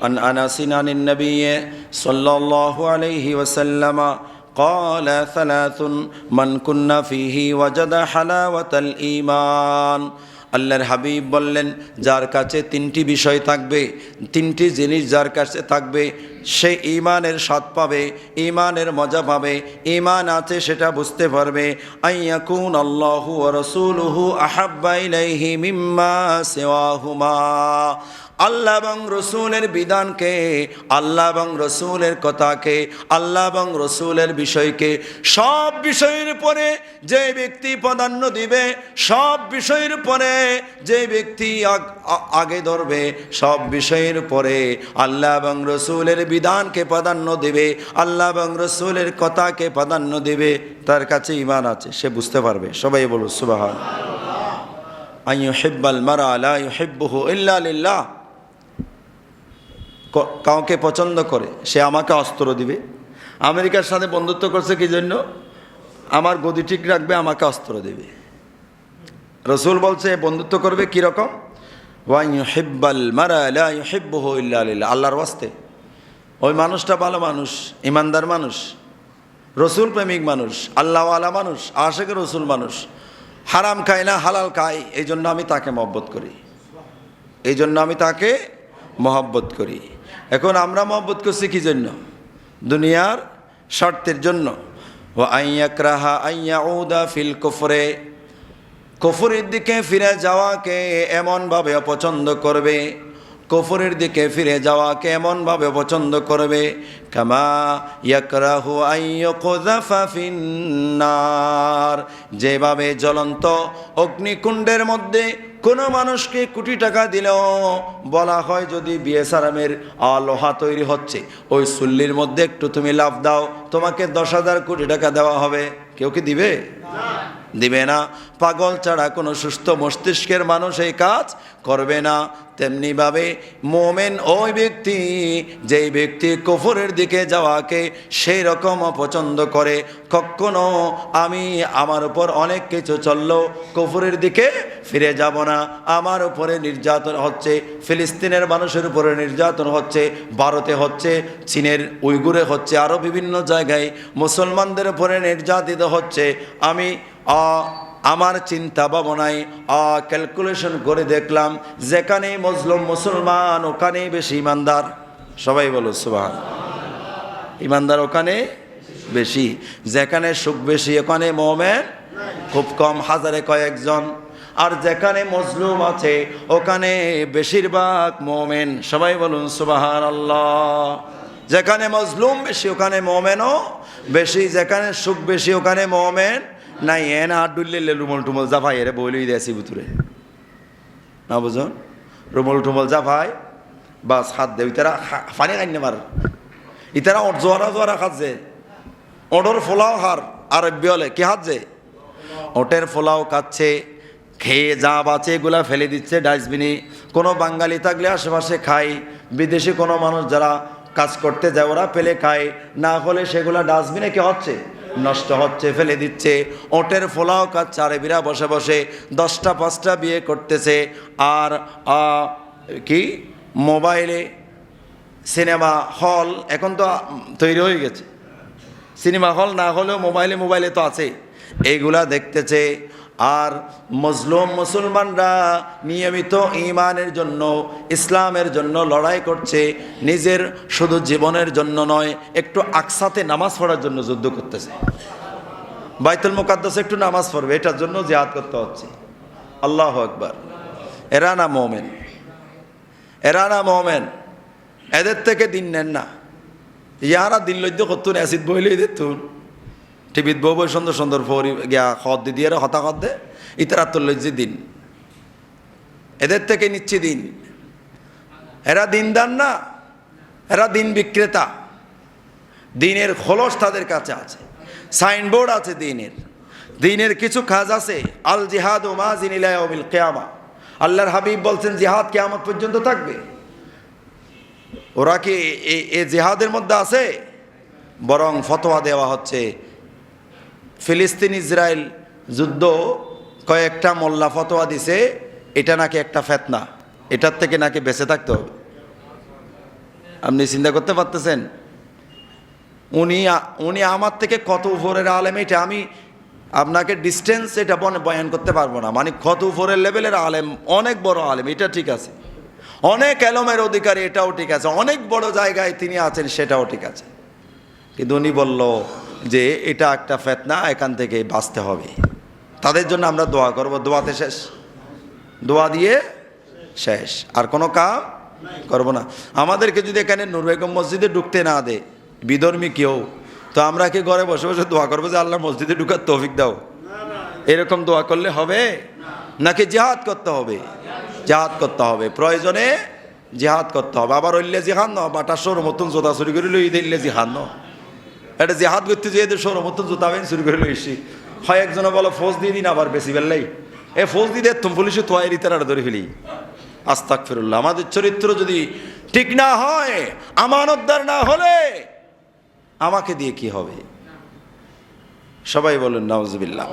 عن أنس عن النبي صلى الله عليه وسلم قال ثلاث من كنا فيه وجد حلاوة الإيمان আল্লাহর হাবিব বললেন যার কাছে তিনটি বিষয় থাকবে তিনটি জিনিস যার কাছে থাকবে সে ইমানের স্বাদ পাবে ইমানের মজা পাবে ইমান আছে সেটা বুঝতে পারবে আইয়াকুন আল্লাহু রসুলহু আহাব্বা ইলাইহি মিম্মা সিওয়াহুমা আল্লাহ এবং রসুলের বিধানকে, আল্লাহ এবং রসুলের কথাকে, আল্লাহ এবং রসুলের বিষয়কে, সব বিষয়ের পরে যে ব্যক্তি প্রাধান্য দিবে, সব বিষয়ের পরে যে ব্যক্তি আগ- ধরবে, সব বিষয়ের পরে আল্লাহ এবং রসুলের বিধানকে প্রাধান্য দেবে, আল্লাহ এবং রসুলের কথাকে প্রাধান্য দেবে। তার কাছে ইমান আছে, সে বুঝতে পারবে। সবাই বলো সুবাহ আইয়ু হেব্বাল মারা আলা হেব্বহু ইল্লা লিল্লাহ। কাউকে পছন্দ করে, সে আমাকে অস্ত্র দিবে। আমেরিকার সাথে বন্ধুত্ব করছে কি জন্য? আমার গদি ঠিক রাখবে, আমাকে অস্ত্র দেবে। রসুল বলছে, বন্ধুত্ব করবে কীরকম আল্লাহর ওয়াস্তে। ওই মানুষটা ভালো মানুষ, ইমানদার মানুষ, রসুল প্রেমিক মানুষ, আল্লাহওয়ালা মানুষ আশেকের রসুল মানুষ। হারাম খায় না, হালাল খায়, এই জন্য আমি তাকে মহব্বত করি। এই জন্য আমি তাকে মহব্বত করি। এখন আমরা মহব্বত করছি কি জন্য? দুনিয়ার স্বার্থের জন্য। ও আইয়াকরাহা আইয়া উদা ফিল কফরে। কফরের দিকে ফিরে যাওয়াকে এমনভাবে অপছন্দ করবে। কফরের দিকে ফিরে যাওয়াকে এমনভাবে পছন্দ করবে। কামা ইয়াকরাহু ফিন্নার। যেভাবে জ্বলন্ত অগ্নিকুণ্ডের মধ্যে কোনো মানুষকে কোটি টাকা দিলেও বলা হয় যদি বিএসআরামের লোহা তৈরি হচ্ছে, ওই সুল্লির মধ্যে একটু তুমি লাভ দাও, তোমাকে দশ হাজার কোটি টাকা দেওয়া হবে। কেউ কি দিবে? দিবে না। পাগল ছাড়া কোনো সুস্থ মস্তিষ্কের মানুষ এই কাজ করবে না। তেমনিভাবে মোমেন ওই ব্যক্তি, যেই ব্যক্তি কফরের দিকে যাওয়াকে সেই রকম অপছন্দ করে। কখনো আমি আমার উপর অনেক কিছু চলল কফরের দিকে ফিরে যাব না। আমার উপরে নির্যাতন হচ্ছে, ফিলিস্তিনের মানুষের উপরে নির্যাতন হচ্ছে, ভারতে হচ্ছে, চীনের উইগুরে হচ্ছে আরও বিভিন্ন জায়গায় মুসলমানদের উপরে নির্যাতিত হচ্ছে। আমি আমার চিন্তা ভাবনায় ক্যালকুলেশন করে দেখলাম যেখানে মজলুম মুসলমান ওখানেই বেশি ইমানদার। সবাই বলো সুবাহ ইমানদার ওখানে বেশি যেখানে সুখ বেশি, ওখানে মোমেন খুব কম, হাজারে কয়েকজন। আর যেখানে মজলুম আছে, ওখানে বেশিরভাগ মোমেন। সবাই বলুন সুবাহান আল্লাহ যেখানে মজলুম বেশি, ওখানে মোমেনও বেশি, যেখানে সুখ বেশি, ওখানে মোমেন নাই, এন হাত ডুললে রুমল টুমল যা ভাই এরে বইলই দেছি ভিতরে না বুঝুন রুমল টুমল যা ভাই বাস হাত দে ইতারা ফানি খাই নেবার ইতারা জোয়ারা জোয়ারা খাচ্ছে ওটর ফোলাও হার আর বিয়লে কি হাতছে ওটের ফোলাও কাচ্ছে খেয়ে যা বাঁচে, এগুলা ফেলে দিচ্ছে ডাস্টবিনে কোনো বাঙালি থাকলে আশেপাশে খায়। বিদেশি কোনো মানুষ যারা কাজ করতে যায়, ওরা ফেলে খায়। না হলে সেগুলা ডাস্টবিনে কি হচ্ছে? নষ্ট হচ্ছে, ফেলে দিচ্ছে। ওটের ফোলাও কাছ চারে বিরা বসে বসে দশটা, পাঁচটা বিয়ে করতেছে। আর কি? মোবাইলে সিনেমা হল এখন তো তৈরি হয়ে গেছে। সিনেমা হল না হলেও মোবাইলে মোবাইলে তো আছে এইগুলা দেখতেছে। আর মজলুম মুসলমানরা নিয়মিত ইমানের জন্য, ইসলামের জন্য লড়াই করছে। নিজের শুধু জীবনের জন্য নয়, একটু আকসাতে নামাজ পড়ার জন্য যুদ্ধ করতেছে। বাইতুল মুকাদ্দাসে একটু নামাজ পড়বে, এটার জন্য জিহাদ করতে হচ্ছে। আল্লাহ একবার এরা না মোমেন? এরা না মোমেন? এদের থেকে দিন নেন না। ইয়ারা দিন লইতে কতুন অ্যাসিড বইলেই দিতুন টিভিত বউ বই সুন্দর সুন্দর ফরি গিয়া খদ দি দিয়ে হতা খদ দে। ইতারা তোর লইছে দিন। এদের থেকে নিচ্ছে দিন। এরা দিনদার না, এরা দিন বিক্রেতা। দিনের খোলস তাদের কাছে আছে। সাইনবোর্ড আছে দিনের। দিনের কিছু কাজ আছে। আল জিহাদ ও মাজিন ইলাইল কেয়ামা। আল্লাহর হাবিব বলছেন, জিহাদ কেয়ামত পর্যন্ত থাকবে। ওরা কি এ জেহাদের মধ্যে আছে? বরং ফতোয়া দেওয়া হচ্ছে ফিলিস্তিন ইসরায়েল যুদ্ধ কয়েকটা মোল্লা ফতোয়া দিছে, এটা নাকি একটা ফেতনা? এটার থেকে নাকি বেঁচে থাকতে হবে? আপনি চিন্তা করতে পারতেছেন? উনি উনি আমার থেকে কত উপরের আলেম এটা আমি আপনাকে ডিস্টেন্স এটা বয়ান করতে পারব না। মানে কত উপরের লেভেলের আলেম, অনেক বড় আলেম, এটা ঠিক আছে। অনেক এলমের অধিকারী এটাও ঠিক আছে, অনেক বড় জায়গায় তিনি আছেন, সেটাও ঠিক আছে। কিন্তু উনি বলল যে এটা একটা ফেতনা, এখান থেকে বাঁচতে হবে। তাদের জন্য আমরা দোয়া করব। দোয়াতে শেষ। দোয়া দিয়ে শেষ। আর কোনো কাম করব না। আমাদেরকে যদি এখানে নূর বেগম মসজিদে ঢুকতে না দে, বিধর্মী কেউ, তো আমরা কি ঘরে বসে বসে দোয়া করব যে আল্লাহ মসজিদে ঢুকার তৌফিক দাও? এরকম দোয়া করলে হবে? নাকি জেহাদ করতে হবে? জেহাদ করতে হবে। প্রয়োজনে জেহাদ করতে হবে। আবার ওইলে জিহাদ ন বাটা সর মতন জোতা চুরি করে লই দিলে জিহাদ ন যে হাত করতে যেয়ে দেশ মতন জুতা বেন শুরু করে লইছি। হয় একজনে বলো, ফৌজ দিয়ে দিন, আবার বেশি বেললাই এ ফৌজ দিয়ে তুম পুলিশে তোয়াই তারা ধরে ফেলি। আস্তাক ফেরুল্লাহ আমাদের চরিত্র যদি ঠিক না হয়, আমানতদার না হলে আমাকে দিয়ে কি হবে? সবাই বলুন নওয়াজবিল্লাহ